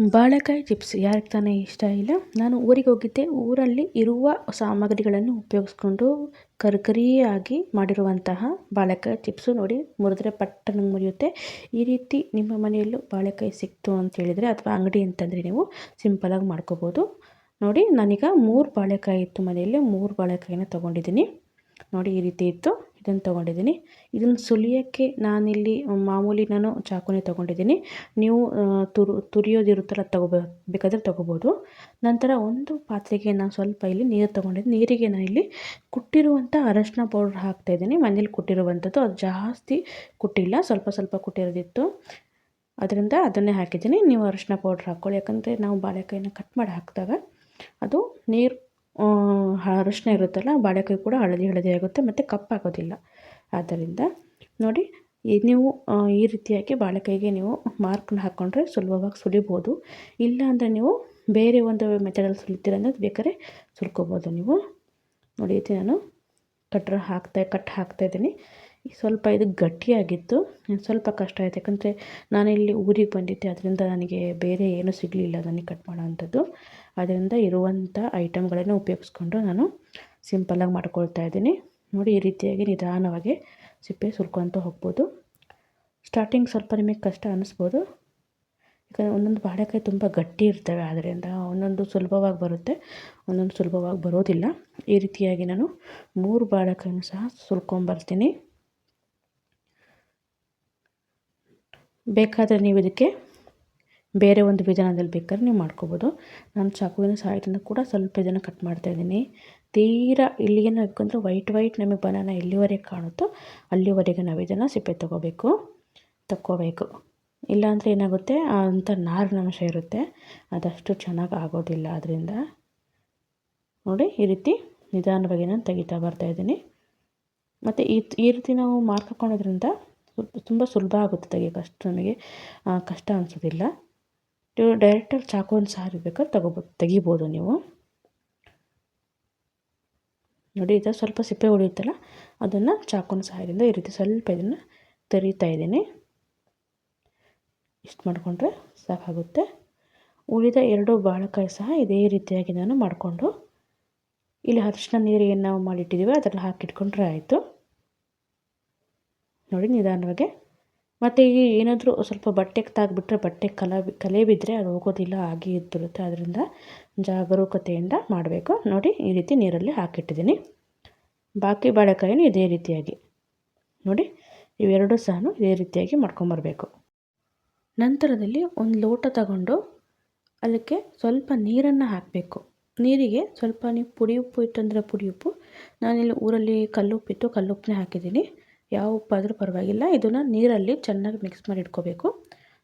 ಬಾಳೆಕಾಯಿ ಚಿಪ್ಸ್ ಯಾರಿಗೆ ತಾನೇ ಇಷ್ಟ ಇಲ್ಲ. ನಾನು ಊರಿಗೆ ಹೋಗಿದ್ದೆ. ಊರಲ್ಲಿ ಇರುವ ಸಾಮಗ್ರಿಗಳನ್ನು ಉಪಯೋಗಿಸ್ಕೊಂಡು ಕರ್ಕರಿಯಾಗಿ ಮಾಡಿರುವಂತಹ ಬಾಳೆಕಾಯಿ ಚಿಪ್ಸು ನೋಡಿ ಮುರಿದ್ರೆ ಪಟ್ಟನ ಮುರಿಯುತ್ತೆ. ಈ ರೀತಿ ನಿಮ್ಮ ಮನೆಯಲ್ಲೂ ಬಾಳೆಕಾಯಿ ಸಿಕ್ತು ಅಂತ ಹೇಳಿದರೆ ಅಥವಾ ಅಂಗಡಿ ಅಂತಂದರೆ ನೀವು ಸಿಂಪಲಾಗಿ ಮಾಡ್ಕೋಬೋದು. ನೋಡಿ ನಾನೀಗ ಮೂರು ಬಾಳೆಕಾಯಿ ಇತ್ತು ಮನೆಯಲ್ಲಿ. ಮೂರು ಬಾಳೆಕಾಯಿನ ತೊಗೊಂಡಿದ್ದೀನಿ. ನೋಡಿ ಈ ರೀತಿ ಇತ್ತು. ಇದನ್ನು ತೊಗೊಂಡಿದ್ದೀನಿ. ಇದನ್ನು ಸುಲಿಯೋಕ್ಕೆ ನಾನಿಲ್ಲಿ ಮಾಮೂಲಿ ನಾನು ಚಾಕುನೇ ತೊಗೊಂಡಿದ್ದೀನಿ. ನೀವು ತುರು ತುರಿಯೋದಿರುತ್ತಲ್ಲ ತೊಗೋಬೋ, ಬೇಕಾದರೆ ತೊಗೋಬೋದು. ನಂತರ ಒಂದು ಪಾತ್ರೆಗೆ ನಾನು ಸ್ವಲ್ಪ ಇಲ್ಲಿ ನೀರು ತೊಗೊಂಡಿದ್ದೀನಿ. ನೀರಿಗೆ ನಾನು ಇಲ್ಲಿ ಕುಟ್ಟಿರುವಂಥ ಅರಶಿನ ಪೌಡ್ರ್ ಹಾಕ್ತಾಯಿದ್ದೀನಿ ಮನೇಲಿ ಕುಟ್ಟಿರುವಂಥದ್ದು ಅದು ಜಾಸ್ತಿ ಕುಟ್ಟಿಲ್ಲ, ಸ್ವಲ್ಪ ಸ್ವಲ್ಪ ಕುಟ್ಟಿರೋದಿತ್ತು. ಅದರಿಂದ ಅದನ್ನೇ ಹಾಕಿದ್ದೀನಿ. ನೀವು ಅರಶಿನ ಪೌಡ್ರ್ ಹಾಕ್ಕೊಳ್ಳಿ. ಯಾಕಂದರೆ ನಾವು ಬಾಳೆಕಾಯಿನ ಕಟ್ ಮಾಡಿ ಹಾಕಿದಾಗ ಅದು ನೀರು ಅರಶಿನ ಇರುತ್ತಲ್ಲ, ಬಾಳೆಕಾಯಿ ಕೂಡ ಹಳದಿ ಹಳದಿ ಆಗುತ್ತೆ, ಮತ್ತು ಕಪ್ಪಾಗೋದಿಲ್ಲ. ಆದ್ದರಿಂದ ನೋಡಿ ನೀವು ಈ ರೀತಿಯಾಗಿ ಬಾಳೆಕಾಯಿಗೆ ನೀವು ಮಾರ್ಕ್ನ ಹಾಕ್ಕೊಂಡ್ರೆ ಸುಲಭವಾಗಿ ಸುಲಿಬೋದು. ಇಲ್ಲ ಅಂದರೆ ನೀವು ಬೇರೆ ಒಂದು ಮೆಥಡಲ್ಲಿ ಸುಲಿತೀರ ಅಂದರೆ ಬೇಕಾದ್ರೆ ಸುಲ್ಕೋಬೋದು ನೀವು. ನೋಡಿ ಇದೆ ನಾನು ಕಟ್ರ ಹಾಕ್ತಾ, ಕಟ್ ಹಾಕ್ತಾಯಿದ್ದೀನಿ ಸ್ವಲ್ಪ ಇದು ಗಟ್ಟಿಯಾಗಿತ್ತು ಸ್ವಲ್ಪ ಕಷ್ಟ ಆಯಿತು. ಯಾಕಂದರೆ ನಾನಿಲ್ಲಿ ಊರಿಗೆ ಬಂದಿದ್ದೆ, ಅದರಿಂದ ನನಗೆ ಬೇರೆ ಏನೂ ಸಿಗಲಿಲ್ಲ ನನಗೆ ಕಟ್ ಮಾಡೋ ಅಂಥದ್ದು. ಅದರಿಂದ ಇರುವಂಥ ಐಟಮ್ಗಳನ್ನು ಉಪಯೋಗಿಸ್ಕೊಂಡು ನಾನು ಸಿಂಪಲ್ಲಾಗಿ ಮಾಡ್ಕೊಳ್ತಾ ಇದ್ದೀನಿ. ನೋಡಿ, ಈ ರೀತಿಯಾಗಿ ನಿಧಾನವಾಗಿ ಸಿಪ್ಪೆ ಸುರ್ಕೊತ ಹೋಗ್ಬೋದು. ಸ್ಟಾರ್ಟಿಂಗ್ ಸ್ವಲ್ಪ ನಿಮಗೆ ಕಷ್ಟ ಅನ್ನಿಸ್ಬೋದು ಯಾಕಂದರೆ ಒಂದೊಂದು ಬಾಳೆಕಾಯಿ ತುಂಬ ಗಟ್ಟಿ ಇರ್ತವೆ ಆದ್ದರಿಂದ ಒಂದೊಂದು ಸುಲಭವಾಗಿ ಬರುತ್ತೆ, ಒಂದೊಂದು ಸುಲಭವಾಗಿ ಬರೋದಿಲ್ಲ. ಈ ರೀತಿಯಾಗಿ ನಾನು ಮೂರು ಬಾಳೆಕಾಯನ್ನು ಸಹ ಸುಲ್ಕೊಂಬರ್ತೀನಿ ಬೇಕಾದರೆ ನೀವು ಇದಕ್ಕೆ ಬೇರೆ ಒಂದು ವಿಧಾನದಲ್ಲಿ ಬೇಕಾದ್ರೆ ನೀವು ಮಾಡ್ಕೋಬೋದು. ನಾನು ಚಾಕುವಿನ ಸಹಾಯದಿಂದ ಕೂಡ ಸ್ವಲ್ಪ ಇದನ್ನು ಕಟ್ ಮಾಡ್ತಾ ಇದ್ದೀನಿ. ತೀರಾ ಇಲ್ಲಿಗೇನು ಅಂದರೆ ವೈಟ್ ವೈಟ್ ನಮಗೆ ಬನಾನ ಎಲ್ಲಿವರೆಗೆ ಕಾಣುತ್ತೋ ಅಲ್ಲಿವರೆಗೆ ನಾವು ಇದನ್ನು ಸಿಪ್ಪೆ ತೊಗೋಬೇಕು. ತಕ್ಕೋಬೇಕು. ಇಲ್ಲಾಂದರೆ ಏನಾಗುತ್ತೆ ಅಂಥ ನಾರಿನಂಶ ಇರುತ್ತೆ. ಅದಷ್ಟು ಚೆನ್ನಾಗಿ ಆಗೋದಿಲ್ಲ ಅದರಿಂದ ನೋಡಿ, ಈ ರೀತಿ ನಿಧಾನವಾಗಿ ನಾನು ತೆಗಿತಾ ಬರ್ತಾಯಿದ್ದೀನಿ ಮತ್ತು ಈ ಈ ರೀತಿ ನಾವು ಮಾರ್ಕ್ ಹಾಕ್ಕೊಳೋದ್ರಿಂದ ತುಂಬ ಸುಲಭ ಆಗುತ್ತೆ ತೆಗಿಯೋಕೆ. ಅಷ್ಟು ನಮಗೆ ಕಷ್ಟ ಅನಿಸೋದಿಲ್ಲ. ನೀವು ಡೈರೆಕ್ಟಾಗಿ ಚಾಕುವಿನ ಸಾರಿ ಬೇಕಾದ್ರೆ ತಗೋಬೋದು, ತೆಗಿಬೋದು ನೀವು. ನೋಡಿ, ಇದು ಸ್ವಲ್ಪ ಸಿಪ್ಪೆ ಉಳಿಯುತ್ತಲ್ಲ, ಅದನ್ನು ಚಾಕುನ ಸಹಾಯದಿಂದ ಈ ರೀತಿ ಸ್ವಲ್ಪ ಇದನ್ನು ತೆರೀತಾ ಇದ್ದೀನಿ. ಇಷ್ಟು ಮಾಡಿಕೊಂಡ್ರೆ ಸಾಕಾಗುತ್ತೆ. ಉಳಿದ ಎರಡು ಬಾಳೆಕಾಯಿ ಸಹ ಇದೇ ರೀತಿಯಾಗಿ ನಾನು ಮಾಡಿಕೊಂಡು, ಇಲ್ಲಿ ಅರಿಶಿನ ನೀರು ಏನು ನಾವು ಮಾಡಿಟ್ಟಿದ್ದೀವಿ ಅದರಲ್ಲಿ ಹಾಕಿಟ್ಕೊಂಡ್ರೆ ಆಯಿತು. ನೋಡಿ, ನಿಧಾನವಾಗಿ ಮತ್ತು ಈ ಏನಾದರೂ ಸ್ವಲ್ಪ ಬಟ್ಟೆಗೆ ತಾಗಿಬಿಟ್ರೆ ಬಟ್ಟೆ ಕಲ ಕಲೆ ಬಿದ್ದರೆ ಅದು ಹೋಗೋದಿಲ್ಲ, ಹಾಗೆ ಇದ್ದಿರುತ್ತೆ. ಅದರಿಂದ ಜಾಗರೂಕತೆಯಿಂದ ಮಾಡಬೇಕು. ನೋಡಿ, ಈ ರೀತಿ ನೀರಲ್ಲಿ ಹಾಕಿಟ್ಟಿದ್ದೀನಿ. ಬಾಕಿ ಬಾಳೆಕಾಯಿನೂ ಇದೇ ರೀತಿಯಾಗಿ. ನೋಡಿ, ಇವೆರಡೂ ಸಹ ಇದೇ ರೀತಿಯಾಗಿ ಮಾಡ್ಕೊಂಬರ್ಬೇಕು. ನಂತರದಲ್ಲಿ ಒಂದು ಲೋಟ ತಗೊಂಡು ಅದಕ್ಕೆ ಸ್ವಲ್ಪ ನೀರನ್ನು ಹಾಕಬೇಕು. ನೀರಿಗೆ ಸ್ವಲ್ಪ ನೀವು ಪುಡಿ ಉಪ್ಪು ಇತ್ತಂದರೆ ಪುಡಿ ಉಪ್ಪು. ನಾನಿಲ್ಲಿ ಊರಲ್ಲಿ ಕಲ್ಲುಪ್ಪಿತ್ತು ಕಲ್ಲುಪ್ಪನ್ನೇ ಹಾಕಿದ್ದೀನಿ. ಯಾವ ಉಪ್ಪಾದರೂ ಪರವಾಗಿಲ್ಲ. ಇದನ್ನು ನೀರಲ್ಲಿ ಚೆನ್ನಾಗಿ ಮಿಕ್ಸ್ ಮಾಡಿ ಇಟ್ಕೋಬೇಕು.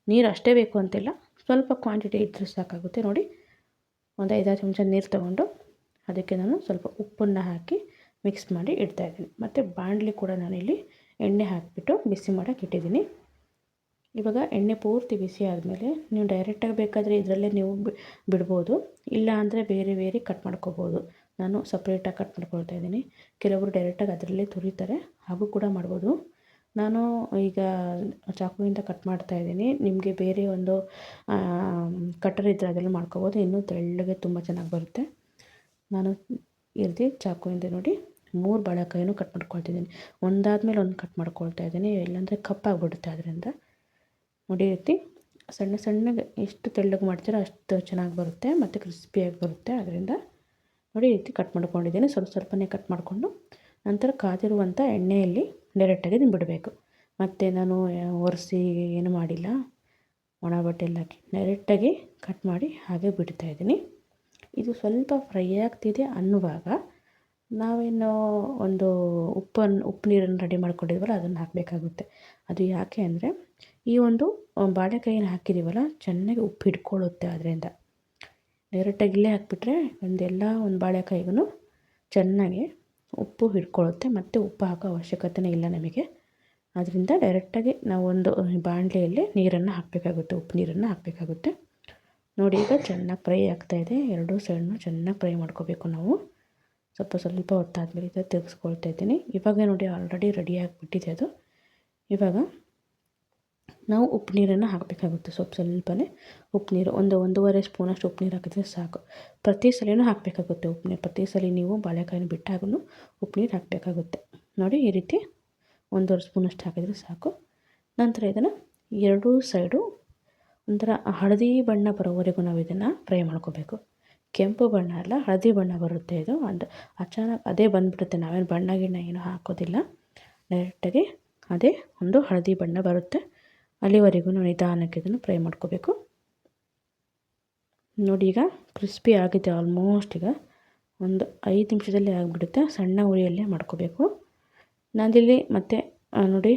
ನೀರು ಅಷ್ಟೇ ಬೇಕು ಅಂತಿಲ್ಲ. ಸ್ವಲ್ಪ ಕ್ವಾಂಟಿಟಿ ಇದ್ದರೆ ಸಾಕಾಗುತ್ತೆ ನೋಡಿ. ಒಂದು ಐದಾರು ಚಮಚ ನೀರು ತಗೊಂಡು ಅದಕ್ಕೆ ನಾನು ಸ್ವಲ್ಪ ಉಪ್ಪನ್ನು ಹಾಕಿ ಮಿಕ್ಸ್ ಮಾಡಿ ಇಡ್ತಾಯಿದ್ದೀನಿ ಮತ್ತು ಬಾಣಲಿ ಕೂಡ ನಾನಿಲ್ಲಿ ಎಣ್ಣೆ ಹಾಕಿಬಿಟ್ಟು ಬಿಸಿ ಮಾಡೋಕೆ ಇಟ್ಟಿದ್ದೀನಿ. ಇವಾಗ ಎಣ್ಣೆ ಪೂರ್ತಿ ಬಿಸಿ ಆದಮೇಲೆ ನೀವು ಡೈರೆಕ್ಟಾಗಿ ಬೇಕಾದರೆ ಇದರಲ್ಲೇ ನೀವು ಬಿಡ್ಬೋದು. ಇಲ್ಲ ಅಂದರೆ ಬೇರೆ ಬೇರೆ ಕಟ್ ಮಾಡ್ಕೋಬೋದು. ನಾನು ಸಪ್ರೇಟಾಗಿ ಕಟ್ ಮಾಡ್ಕೊಳ್ತಾ ಇದ್ದೀನಿ. ಕೆಲವರು ಡೈರೆಕ್ಟಾಗಿ ಅದರಲ್ಲೇ ತುರಿತಾರೆ. ಹಾಗೂ ಕೂಡ ಮಾಡ್ಬೋದು. ನಾನು ಈಗ ಚಾಕುವಿಂದ ಕಟ್ ಮಾಡ್ತಾ ಇದ್ದೀನಿ. ನಿಮಗೆ ಬೇರೆ ಒಂದು ಕಟ್ಟರ್ ಇದ್ದರೆ ಅದರಲ್ಲಿ ಮಾಡ್ಕೋಬೋದು. ಇನ್ನೂ ತೆಳ್ಳಗೆ ತುಂಬ ಚೆನ್ನಾಗಿ ಬರುತ್ತೆ. ನಾನು ರೀತಿ ಚಾಕುವಿಂದ ನೋಡಿ ಮೂರು ಬಾಳೆಕಾಯಿನೂ ಕಟ್ ಮಾಡ್ಕೊಳ್ತಿದ್ದೀನಿ ಒಂದಾದ್ಮೇಲೆ ಒಂದು ಕಟ್ ಮಾಡ್ಕೊಳ್ತಾ ಇದ್ದೀನಿ. ಇಲ್ಲಾಂದರೆ ಕಪ್ಪಾಗಿಬಿಡುತ್ತೆ ಅದರಿಂದ. ನೋಡಿ ರೀತಿ. ಸಣ್ಣ ಸಣ್ಣಗೆ ಎಷ್ಟು ತೆಳ್ಳಗೆ ಮಾಡ್ತೀರೋ ಅಷ್ಟು ಚೆನ್ನಾಗಿ ಬರುತ್ತೆ. ಮತ್ತು ಕ್ರಿಸ್ಪಿಯಾಗಿ ಬರುತ್ತೆ. ಅದರಿಂದ ನೋಡಿ ರೀತಿ ಕಟ್ ಮಾಡ್ಕೊಂಡಿದ್ದೀನಿ. ಸ್ವಲ್ಪ ಸ್ವಲ್ಪನೇ ಕಟ್ ಮಾಡಿಕೊಂಡು ನಂತರ ಕಾದಿರುವಂಥ ಎಣ್ಣೆಯಲ್ಲಿ ಡೈರೆಕ್ಟಾಗಿ ಇದನ್ನು ಬಿಡಬೇಕು ಮತ್ತು ನಾನು ಒರೆಸಿ ಏನು ಮಾಡಿಲ್ಲ. ಒಣ ಬಟ್ಟೆಯಲ್ಲಿ ಹಾಕಿ ಡೈರೆಕ್ಟಾಗಿ ಕಟ್ ಮಾಡಿ ಹಾಗೆ ಬಿಡ್ತಾಯಿದ್ದೀನಿ ಇದು ಸ್ವಲ್ಪ ಫ್ರೈ ಆಗ್ತಿದೆ ಅನ್ನುವಾಗ ನಾವೇನು ಒಂದು ಉಪ್ಪನ್ನು ಉಪ್ಪು ನೀರನ್ನು ರೆಡಿ ಮಾಡ್ಕೊಂಡಿದ್ವಲ್ಲ, ಅದನ್ನು ಹಾಕಬೇಕಾಗುತ್ತೆ. ಅದು ಯಾಕೆ ಅಂದರೆ ಈ ಒಂದು ಬಾಳೆಕಾಯಿನ ಹಾಕಿದ್ದೀವಲ್ಲ, ಚೆನ್ನಾಗಿ ಉಪ್ಪು ಹಿಡ್ಕೊಳ್ಳುತ್ತೆ ಅದರಿಂದ. ಡೈರೆಕ್ಟಾಗಿ ಇಲ್ಲೇ ಹಾಕಿಬಿಟ್ರೆ ಒಂದೆಲ್ಲ ಒಂದು ಬಾಳೆಕಾಯಿಗೂ ಚೆನ್ನಾಗಿ ಉಪ್ಪು ಹಿಡ್ಕೊಳ್ಳುತ್ತೆ ಮತ್ತು ಉಪ್ಪು ಹಾಕೋ ಅವಶ್ಯಕತೆನೇ ಇಲ್ಲ ನಮಗೆ. ಅದರಿಂದ ಡೈರೆಕ್ಟಾಗಿ ನಾವು ಒಂದು ಬಾಣಲೆಯಲ್ಲಿ ನೀರನ್ನು ಹಾಕಬೇಕಾಗುತ್ತೆ, ಉಪ್ಪು ನೀರನ್ನು ಹಾಕಬೇಕಾಗುತ್ತೆ. ನೋಡಿ, ಈಗ ಚೆನ್ನಾಗಿ ಫ್ರೈ ಆಗ್ತಾಯಿದೆ ಎರಡೂ ಸೈಡ್ನು ಚೆನ್ನಾಗಿ ಫ್ರೈ ಮಾಡ್ಕೋಬೇಕು ನಾವು. ಸ್ವಲ್ಪ ಸ್ವಲ್ಪ ಹೊತ್ತಾದ್ಮೇಲೆ ಇದು ತಿರುಗಿಸ್ಕೊಳ್ತಾ ಇದ್ದೀನಿ. ಇವಾಗ ನೋಡಿ, ಆಲ್ರೆಡಿ ರೆಡಿ ಆಗಿಬಿಟ್ಟಿದೆ ಅದು. ಇವಾಗ ನಾವು ಉಪ್ಪು ನೀರನ್ನು ಹಾಕಬೇಕಾಗುತ್ತೆ ಸ್ವಲ್ಪ ಸ್ವಲ್ಪನೇ. ಉಪ್ಪು ನೀರು ಒಂದು ಒಂದೂವರೆ ಸ್ಪೂನಷ್ಟು ಉಪ್ಪು ನೀರು ಹಾಕಿದ್ರೆ ಸಾಕು. ಪ್ರತಿ ಸಲವೂ ಹಾಕಬೇಕಾಗುತ್ತೆ ಉಪ್ಪು ನೀರು. ಪ್ರತಿ ಸಲ ನೀವು ಬಾಳೆಕಾಯಿನ ಬಿಟ್ಟಾಗೂ ಉಪ್ಪು ನೀರು ಹಾಕಬೇಕಾಗುತ್ತೆ. ನೋಡಿ ಈ ರೀತಿ ಒಂದೂವರೆ ಸ್ಪೂನಷ್ಟು ಹಾಕಿದರೆ ಸಾಕು. ನಂತರ ಇದನ್ನು ಎರಡೂ ಸೈಡು ಒಂಥರ ಹಳದಿ ಬಣ್ಣ ಬರೋವರೆಗೂ ನಾವು ಇದನ್ನು ಫ್ರೈ ಮಾಡ್ಕೋಬೇಕು. ಕೆಂಪು ಬಣ್ಣ ಅಲ್ಲ, ಹಳದಿ ಬಣ್ಣ ಬರುತ್ತೆ ಇದು. ಅದು ಅಚಾನಕ್ ಅದೇ ಬಂದುಬಿಡುತ್ತೆ. ನಾವೇನು ಬಣ್ಣ ಗಿಣ್ಣ ಏನೂ ಹಾಕೋದಿಲ್ಲ. ಡೈರೆಕ್ಟಾಗಿ ಅದೇ ಒಂದು ಹಳದಿ ಬಣ್ಣ ಬರುತ್ತೆ. ಅಲ್ಲಿವರೆಗೂ ನಿಧಾನಕ್ಕೆ ಇದನ್ನು ಫ್ರೈ ಮಾಡ್ಕೋಬೇಕು. ನೋಡಿ ಈಗ ಕ್ರಿಸ್ಪಿ ಆಗಿದೆ ಆಲ್ಮೋಸ್ಟ್ ಈಗ. ಒಂದು ಐದು ನಿಮಿಷದಲ್ಲಿ ಆಗಿಬಿಡುತ್ತೆ. ಸಣ್ಣ ಉರಿಯಲ್ಲೇ ಮಾಡ್ಕೋಬೇಕು. ನಾನಿಲ್ಲಿ ಮತ್ತೆ ನೋಡಿ,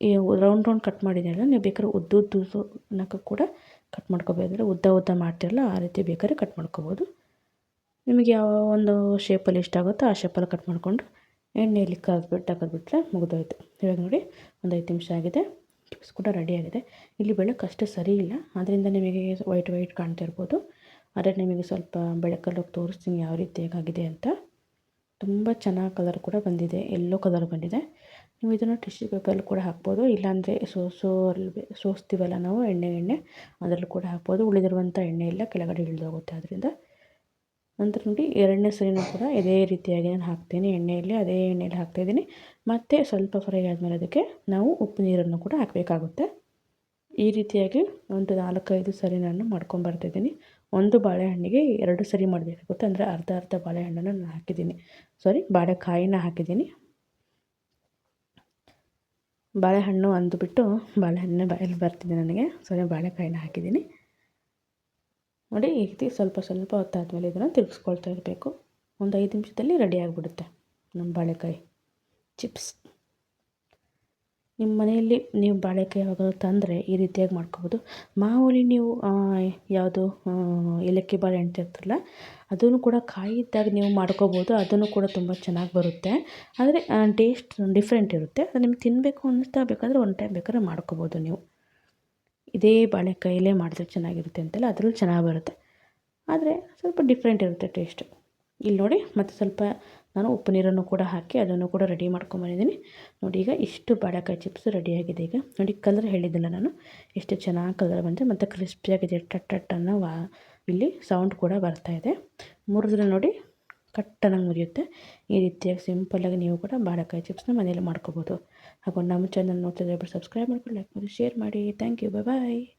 ಈ ರೌಂಡ್ ರೌಂಡ್ ಕಟ್ ಮಾಡಿದ್ದೀನಲ್ಲ ನೀವು ಬೇಕಾದ್ರೆ ಉದ್ದುದ್ದು ನಕ ಕೂಡ ಕಟ್ ಮಾಡ್ಕೋಬೇಕಾದ್ರೆ ಉದ್ದ ಉದ್ದ ಮಾಡ್ತಿರಲ್ಲ, ಆ ರೀತಿ ಬೇಕಾದ್ರೆ ಕಟ್ ಮಾಡ್ಕೋಬೋದು. ನಿಮಗೆ ಯಾವ ಒಂದು ಶೇಪಲ್ಲಿ ಇಷ್ಟ ಆಗುತ್ತೋ ಆ ಶೇಪಲ್ಲಿ ಕಟ್ ಮಾಡಿಕೊಂಡು ಎಣ್ಣೆಯಲ್ಲಿ ಕರೆದ್ಬಿಟ್ಟು ಹಾಕಿದ್ಬಿಟ್ರೆ ಮುಗಿದೋಯ್ತು. ಇವಾಗ ನೋಡಿ, ಒಂದು ಐದು ನಿಮಿಷ ಆಗಿದೆ. ಚಿಪ್ಸ್ ಕೂಡ ರೆಡಿಯಾಗಿದೆ ಇಲ್ಲಿ ಬೆಳಕು ಸರಿ ಇಲ್ಲ. ಆದ್ದರಿಂದ ನಿಮಗೆ ವೈಟ್ ವೈಟ್ ಕಾಣ್ತಾ ಇರ್ಬೋದು. ಆದರೆ ನಿಮಗೆ ಸ್ವಲ್ಪ ಬೆಳಕಲ್ಲಿ ಹೋಗಿ ತೋರಿಸ್ತೀನಿ ಯಾವ ರೀತಿ ಹೇಗಾಗಿದೆ ಅಂತ. ತುಂಬ ಚೆನ್ನಾಗಿ ಕಲರ್ ಕೂಡ ಬಂದಿದೆ. ಎಲ್ಲೋ ಕಲರ್ ಬಂದಿದೆ. ನೀವು ಇದನ್ನು ಟಿಶ್ಯೂ ಪೇಪರಲ್ಲಿ ಕೂಡ ಹಾಕ್ಬೋದು. ಇಲ್ಲಾಂದರೆ ಸೋಸೋ ಅಲ್ಲಿ ಸೋಸ್ತೀವಲ್ಲ ನಾವು ಎಣ್ಣೆ ಎಣ್ಣೆ, ಅದರಲ್ಲೂ ಕೂಡ ಹಾಕ್ಬೋದು. ಉಳಿದಿರುವಂಥ ಎಣ್ಣೆ ಎಲ್ಲ ಕೆಳಗಡೆ ಇಳಿದೋಗುತ್ತೆ. ಅದರಿಂದ ನಂತರ ನೋಡಿ ಎರಡನೇ ಸರಿನೂ ಕೂಡ ಇದೇ ರೀತಿಯಾಗಿ ನಾನು ಹಾಕ್ತೀನಿ. ಎಣ್ಣೆಯಲ್ಲಿ ಅದೇ ಎಣ್ಣೆಯಲ್ಲಿ ಹಾಕ್ತಾಯಿದ್ದೀನಿ ಮತ್ತು ಸ್ವಲ್ಪ ಫ್ರೈ ಆದಮೇಲೆ ಅದಕ್ಕೆ ನಾವು ಉಪ್ಪು ನೀರನ್ನು ಕೂಡ ಹಾಕಬೇಕಾಗುತ್ತೆ. ಈ ರೀತಿಯಾಗಿ ಒಂದು ನಾಲ್ಕೈದು ಸರಿ ನಾನು ಮಾಡ್ಕೊಂಬರ್ತಿದ್ದೀನಿ ಒಂದು ಬಾಳೆಹಣ್ಣಿಗೆ ಎರಡು ಸರಿ ಮಾಡಬೇಕಾಗುತ್ತೆ. ಅಂದರೆ ಅರ್ಧ ಅರ್ಧ ಬಾಳೆಹಣ್ಣನ್ನು ನಾನು ಹಾಕಿದ್ದೀನಿ. ಸಾರಿ ಬಾಳೆಕಾಯಿನ ಹಾಕಿದ್ದೀನಿ. ಬಾಳೆಹಣ್ಣು ಅಂದುಬಿಟ್ಟು ಬಾಳೆಹಣ್ಣು ಬಾಯಲ್ಲಿ ಬರ್ತಿದೆ ನನಗೆ. ಸಾರಿ ಬಾಳೆಕಾಯಿನ ಹಾಕಿದ್ದೀನಿ. ನೋಡಿ ಈ ರೀತಿ ಸ್ವಲ್ಪ ಸ್ವಲ್ಪ ಹೊತ್ತಾದಮೇಲೆ ಇದನ್ನು ತಿರುಗಿಸ್ಕೊಳ್ತಾ ಇರಬೇಕು. ಒಂದು ಐದು ನಿಮಿಷದಲ್ಲಿ ರೆಡಿ ಆಗಿಬಿಡುತ್ತೆ ನಮ್ಮ ಬಾಳೆಕಾಯಿ ಚಿಪ್ಸ್ ನಿಮ್ಮ ಮನೆಯಲ್ಲಿ ನೀವು ಬಾಳೆಕಾಯಿ ಯಾವಾಗ ತಂದರೆ ಈ ರೀತಿಯಾಗಿ ಮಾಡ್ಕೋಬೋದು. ಮಾಮೂಲಿ ನೀವು ಯಾವುದು ಏಲಕ್ಕಿ ಬಾಳೆ ಅಂತಿರ್ತಲ್ಲ ಅದನ್ನು ಕೂಡ ಕಾಯಿ ಇದ್ದಾಗ ನೀವು ಮಾಡ್ಕೋಬೋದು. ಅದನ್ನು ಕೂಡ ತುಂಬ ಚೆನ್ನಾಗಿ ಬರುತ್ತೆ. ಆದರೆ ಟೇಸ್ಟ್ ಡಿಫ್ರೆಂಟ್ ಇರುತ್ತೆ. ಅದು ನಿಮ್ಗೆ ತಿನ್ನಬೇಕು ಅನ್ನಿಸ್ತಾ ಬೇಕಾದರೆ ಒನ್ ಟೈಮ್ ಬೇಕಾದ್ರೆ ಮಾಡ್ಕೋಬೋದು ನೀವು. ಇದೇ ಬಾಳೆಕಾಯಲ್ಲೇ ಮಾಡಿದ್ರೆ ಚೆನ್ನಾಗಿರುತ್ತೆ ಅಂತೆಲ್ಲ ಅದರಲ್ಲೂ ಚೆನ್ನಾಗಿ ಬರುತ್ತೆ. ಆದರೆ ಸ್ವಲ್ಪ ಡಿಫ್ರೆಂಟ್ ಇರುತ್ತೆ ಟೇಸ್ಟ್ ಇಲ್ಲಿ ನೋಡಿ, ಮತ್ತು ಸ್ವಲ್ಪ ನಾನು ಉಪ್ಪು ನೀರನ್ನು ಕೂಡ ಹಾಕಿ ಅದನ್ನು ಕೂಡ ರೆಡಿ ಮಾಡ್ಕೊಂಬಂದಿದ್ದೀನಿ ನೋಡಿ, ಈಗ ಇಷ್ಟು ಬಾಳೆಕಾಯಿ ಚಿಪ್ಸ್ ರೆಡಿಯಾಗಿದೆ ಈಗ. ನೋಡಿ ಕಲರ್ ಹೇಳಿದ್ದಿಲ್ಲ ನಾನು. ಎಷ್ಟು ಚೆನ್ನಾಗಿ ಕಲರ್ ಬಂದಿದೆ, ಮತ್ತು ಕ್ರಿಸ್ಪಿಯಾಗಿದೆ ಟಟ್ ಟಟ್ ಅನ್ನೋ ವಾ, ಇಲ್ಲಿ ಸೌಂಡ್ ಕೂಡ ಬರ್ತಾಯಿದೆ ಮುರಿದ್ರೆ ನೋಡಿ, ಕಟ್ಟನಾಗಿ ಮುರಿಯುತ್ತೆ. ಈ ರೀತಿಯಾಗಿ ಸಿಂಪಲ್ಲಾಗಿ ನೀವು ಕೂಡ ಬಾಳೆಕಾಯಿ ಚಿಪ್ಸ್ನ ಮನೇಲಿ ಮಾಡ್ಕೋಬೋದು. ಹಾಗೂ ನಮ್ಮ ಚಾನಲ್ ನೋಡ್ತಿದ್ರೆ ಸಬ್ಸ್ಕ್ರೈಬ್ ಮಾಡ್ಕೊಂಡು ಲೈಕ್ ಮಾಡಿ ಶೇರ್ ಮಾಡಿ. Thank you bye